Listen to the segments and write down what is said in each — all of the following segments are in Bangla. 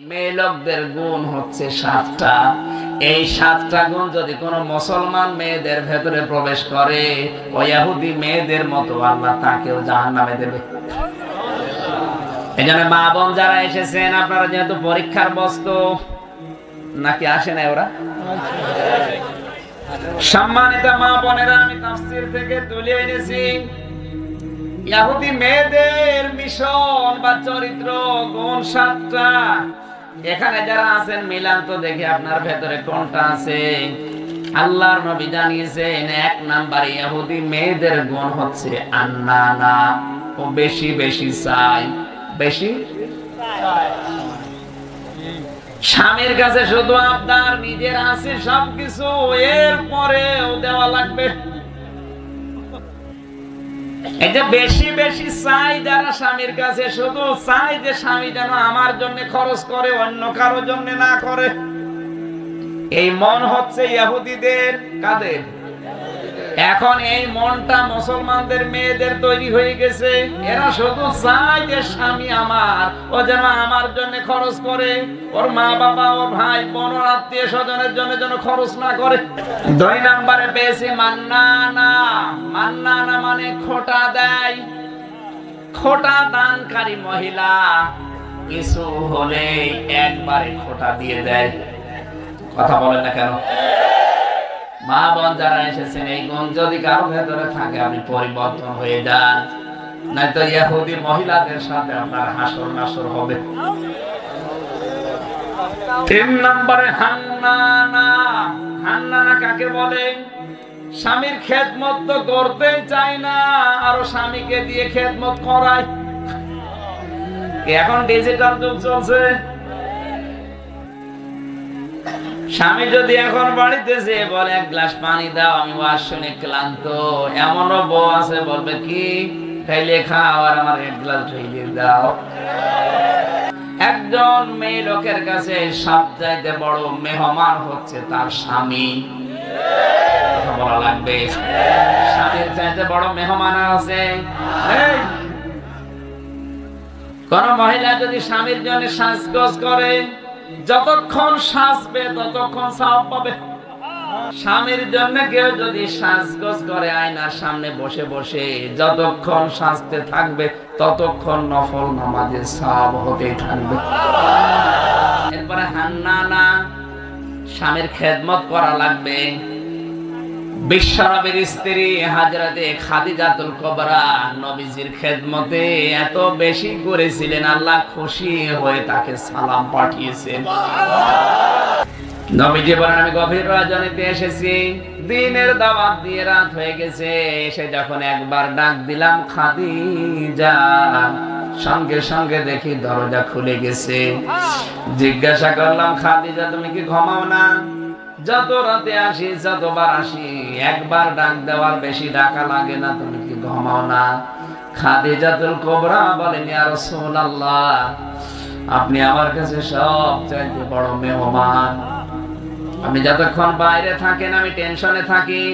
মেয়ে লোকদের গুণ হচ্ছে সাতটা। এই সাতটা গুণ যদি কোনো মুসলমান মেয়েদের ভেতরে প্রবেশ করে মেয়েদের মতো আল্লাহ তাকেও জাহান নামে দেবে। এই জন্য মা বোন যারা এসেছেন, আপনারা যেহেতু পরীক্ষার বস্তু, নাকি আসে না ওরা? সম্মানিত মা বোনেরা, আমি তাফসীর থেকে তুলে এনেছি। ইহুদি মেয়েদের মিশন বা চরিত্র গুণ সাতটা। এখানে যারা আছেন, মিলান তো দেখি আপনার ভেতরে কোনটা আছে। আল্লাহর নবী জানিয়েছেন, এক নাম্বার ইহুদি মেয়েদের গুণ হচ্ছে আন্নানা। ও বেশি বেশি চাই। বেশি? স্বামীর কাছে শুধু আপনার নিজের আছে সবকিছু এর পরেও দেওয়া লাগবে। এই যে বেশি বেশি চাই যারা স্বামীর কাছে, শুধু চাই যে স্বামী যেন আমার জন্য খরচ করে, অন্য কারও জন্য না করে। এই মন হচ্ছে ইহুদিদের কাদের? এখন এই মনটা মুসলমানদের মেয়েদের তৈরি হয়ে গেছে। এরা শুধু চায় যে স্বামী আমার, ও যেন আমার জন্য খরচ করে। ওর মা বাবা ওর ভাই, বোন আত্মীয় স্বজনের জন্য যেন খরচ না করে। দুই নম্বরে পেয়েছি মান্নানা। মান্নানা মানে খোটা দেয়। খোটা দানকারী মহিলা। কিছু হলে একবারে খোটা দিয়ে দেয়। কথা বলেন না কেন? মা বোন যারা এসেছেন, এই গুণ যদি কারও ভেতরে থাকে, আপনি পরিবর্তন হয়ে যান। নয়তো ইহুদি মহিলাদের সাথে আপনার হাসর নাসর হবে। তিন নম্বরে হান্নানা। হান্নানা কাকে বলে? স্বামীর খেদমত তো করতেই চায় না, আরও স্বামীকে দিয়ে খেদমত করায়। এখন ডিজিটাল যুগ চলছে। স্বামী যদি এখন বাড়িতে যে বলে, এক গ্লাস পানি দাও, আমি ওয়াজ শুনে ক্লান্ত। এমনও বউ আছে, বলবে, কি? খাইলে খাও আর আমার এক গ্লাস ঢেলে দাও। একজন মেয়ে লোকের কাছে সবচাইতে বড় মেহমান হচ্ছে তার স্বামী। বলা লাগবে? স্বামীর চাইতে বড় মেহমান আছে। কোন মহিলা যদি স্বামীর জন্য সাজগোজ করে যতক্ষণ সাজবে, ততক্ষণ সাপ পাবে। স্বামীর জন্য কেউ যদি সাজগোজ করে আয়নার সামনে বসে বসে যতক্ষণ সাজতে থাকবে, ততক্ষণ নফল নামাজের সাব হতে থাকবে। এরপরে হান্নানা স্বামীর খেদমত করা লাগবে। দিনের দাওয়াত দিয়ে রাত হয়ে গেছে, এসে যখন একবার ডাক দিলাম, খাদিজা সঙ্গে সঙ্গে দেখি দরজা খুলে গেছে। জিজ্ঞাসা করলাম, খাদিজা, তুমি কি ঘুমাও না? যত রাতে আসি যতবার আসি, একবার ডাক দেওয়ার বেশি ডাকা লাগে না, তুমি কি ঘুমাও না? খাদিজাতুল কোবরা বলেন, ইয়া রাসূলুল্লাহ, আপনি আমার কাছে সব চাইতে বড় মেহমান। আমি যতক্ষণ বাইরে থাকেন, আমি টেনশনে থাকি।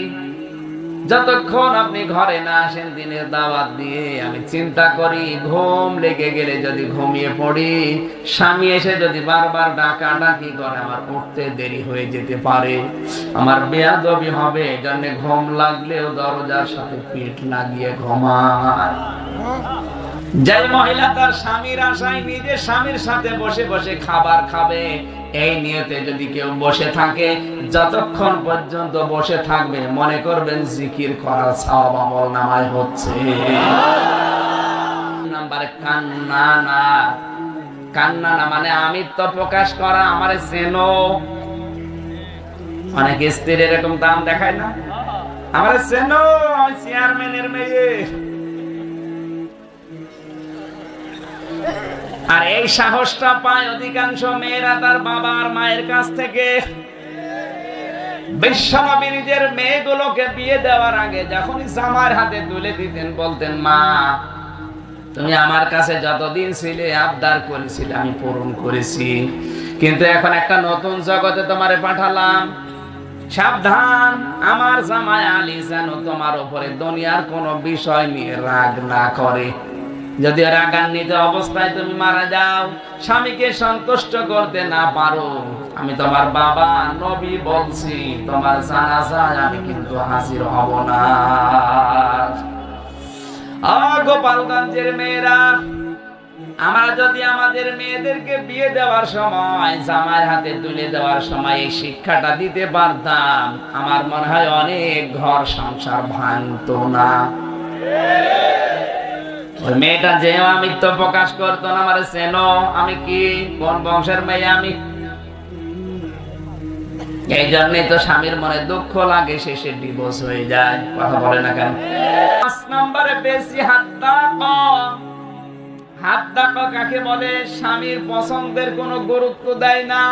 যতক্ষণ আপনি ঘরে না আসেন, দিনের দাওয়াত দিয়ে আমি চিন্তা করি, ঘুম লেগে গেলে যদি ঘুমিয়ে পড়ি, স্বামী এসে যদি বারবার ডাকা ডাকি করে, আমার উঠতে দেরি হয়ে যেতে পারে। আমার বেয়াদবি হবে জন্য ঘুম লাগলেও দরজার সাথে পেট লাগিয়ে ঘুমায়। যে মহিলা তার স্বামীর আশায় নিজের স্বামীর সাথে বসে বসে খাবার খাবে, এই নিয়তে যদি কেউ বসে থাকে, যতক্ষণ পর্যন্ত বসে থাকবে, মনে করবেন জিকির করার সওয়াব আমল নামায় হচ্ছে। নাম্বারে কান্নানা কান্নানা মানে আমিত্ব প্রকাশ করা, আমারে অনেক স্ত্রীর এরকম দাম দেখায় না? আমারে চেয়ারম্যানের মেয়ে। আর এই সাহসটা পায় অধিকাংশ মেয়েরা তার বাবা আর মায়ের কাছ থেকে। বিশ্বনবী নিজের মেয়েগুলোকে বিয়ে দেওয়ার আগে যখনই জামার হাতে তুলে দিতেন, বলতেন, মা, তুমি আমার কাছে যতদিন ছিলে আবদার করেছিলে, আমি পূরণ করেছি। কিন্তু এখন একটা নতুন জগতে তোমারে পাঠালাম। সাবধান, আমার জামাই আলী যেন তোমার উপরে দুনিয়ার কোনো বিষয় নিয়ে রাগ না করে। যদি রাগান্বিত অবস্থায় তুমি মারা যাও, স্বামীকে সন্তুষ্ট করতে না পারো। আমি তোমার বাবা, নবী বলছি, তোমার জানাজায় আমি কিন্তু হাজির হব না। গোপালগঞ্জের মেয়েরা, আমরা যদি আমাদের মেয়েদেরকে বিয়ে দেওয়ার সময় জামাই হাতে তুলে দেওয়ার সময় এই শিক্ষাটা দিতে পারতাম, আমার মনে হয় অনেক ঘর সংসার ভাঙতো না। ওই মেয়েটা যে প্রকাশ করতো না, আমার চেনো। আমি কি? কোন বংশের মেয়ে আমি? এই তো স্বামীর মনে দুঃখ লাগে, শেষে ডিভোর্স হয়ে যায়। কথা বলে না কেন? পাঁচ নম্বরে বেশি হাত হাত কাকে বলে? স্বামীর পছন্দের কোনো গুরুত্ব দেয় না।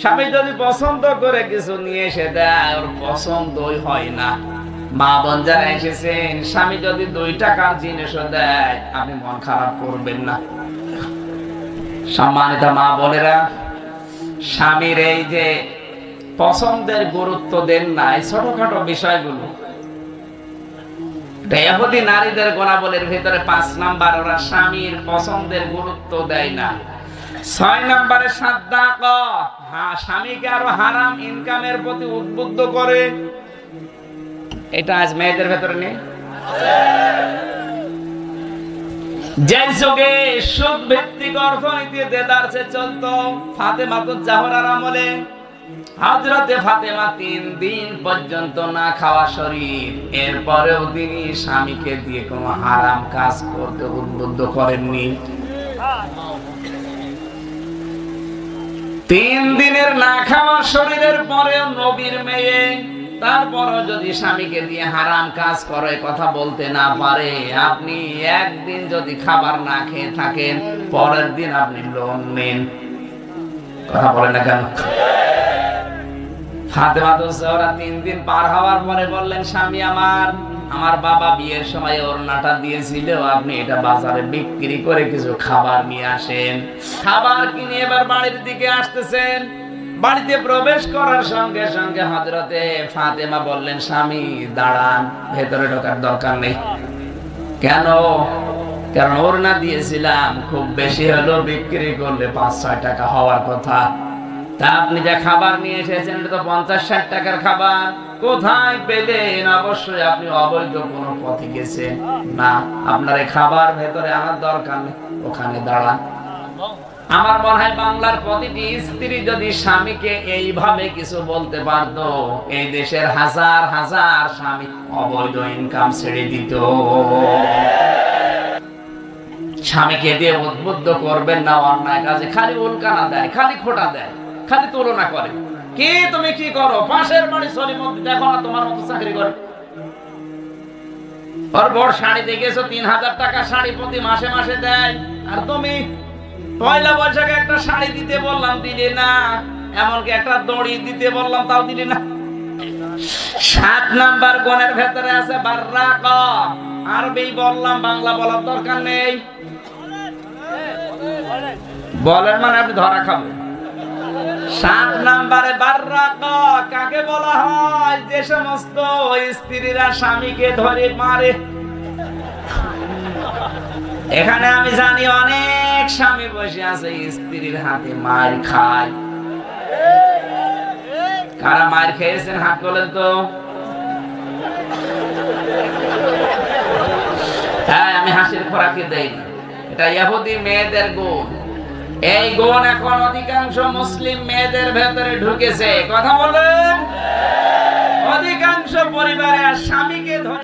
স্বামী যদি পছন্দ করে কিছু নিয়ে এসে দেয়, ওর পছন্দই হয় না। মা বোন যারা এসেছেন, স্বামী যদি দুই টাকার জিনিসও দেয়, আপনি মন খারাপ করবেন না। সম্মানিত মা বোনেরা, স্বামীর এই যে পছন্দের গুরুত্ব দেন না, এই ছোটখাটো বিষয়গুলো। দেহবতী নারীদের গোলাবলের ভিতরে পাঁচ নাম্বার, ওরা স্বামীর পছন্দের গুরুত্ব দেয় না। ছয় নম্বরে হ্যাঁ স্বামীকে আরও হারাম ইনকামের প্রতি উদ্বুদ্ধ করে। এটা আজ মেয়েদের ভেতরে নেই। ভিত্তিক অর্থনীতি জাহরার আমলে। ফাতেমা তিন দিন পর্যন্ত না খাওয়া শরীর। এরপরেও তিনি স্বামীকে দিয়ে কোনো হারাম কাজ করতে উদ্বুদ্ধ করেননি। তিন দিনের না খাওয়া শরীরের পরেও নবীর মেয়ে তারপরও যদি স্বামীকে দিয়ে হারাম কাজ করে, কথা বলতে না পারে, আপনি একদিন যদি খাবার না খেয়ে থাকেন, পরের দিন আপনি লোন নেন। কথা বলে না কেন? ফাতেমা তিন দিন পার হওয়ার পরে বললেন, স্বামী আমার আমার বাবা বিয়ের সময় ওড়নাটা দিয়েছিল, আপনি এটা বাজারে বিক্রি করে কিছু খাবার নিয়ে আসেন। খাবার কিনে এবার বাড়ির দিকে আসতেছেন। বাড়িতে প্রবেশ করার সঙ্গে সঙ্গে হজরতে ফাতেমা বললেন, স্বামী, দাঁড়ান, ভেতরে ঢোকার দরকার নেই। কেন? কারণ ওড়না দিয়েছিলাম, খুব বেশি হলো বিক্রি করলে পাঁচ ছয় টাকা হওয়ার কথা। তা আপনি যে খাবার নিয়ে এসেছেন তো পঞ্চাশ ষাট টাকার খাবার। কোথায় পেলেন? অবশ্যই আপনি অবৈধ কোনো পথে গেছেন। না, আপনার এই খাবার ভেতরে আনার দরকার নেই। ওখানে দাঁড়ান। আমার মনে হয় বাংলার প্রতিটি স্ত্রী যদি স্বামীকে এইভাবে কিছু বলতে পারতো, এই দেশের হাজার হাজার স্বামী অবৈধ ইনকাম ছেড়ে দিত। স্বামীকে দিয়ে উদ্বুদ্ধ করবেন না, অন্যায় কাজে খালি উল্কানা দেয়, খালি খোটা দেয়, খালি তুলনা করে। কি তুমি কি করো? পাশের বাড়ি সরি মধ্যে দেখো না তোমার মতো চাকরি করে। ওর বড় শাড়ি দেখেছ, তিন হাজার টাকা শাড়ি প্রতি মাসে মাসে দেয়। আর তুমি পয়লা বৈশাখে একটা শাড়ি দিতে বললাম, দিলে না। এমনকি একটা দড়ি দিতে বললাম, তাও দিলে না। সাত নাম্বার গণের ভেতরে আছে বাররা ক আরবি বললাম, বাংলা বলার দরকার নেই। বলেন মানে আপনি ধরা খাবেন। সাত নাম্বারে বাররা ক কাকে বলা হয়? যে সমস্ত স্ত্রীরা স্বামীকে ধরে মারে। এখানে আমি জানি অনেক এক স্বামী বসে আছে, স্ত্রীর হাতে মার খায়। কারা মার খেয়েছেন হাত বলেন তো? হ্যাঁ আমি হাসির খোরাকে দেইনি এটা ইহুদি মেয়েদের গুণ। এই গুণ এখন অধিকাংশ মুসলিম মেয়েদের ভেতরে ঢুকেছে। কথা বলেন অধিকাংশ পরিবারে স্বামীকে ধরে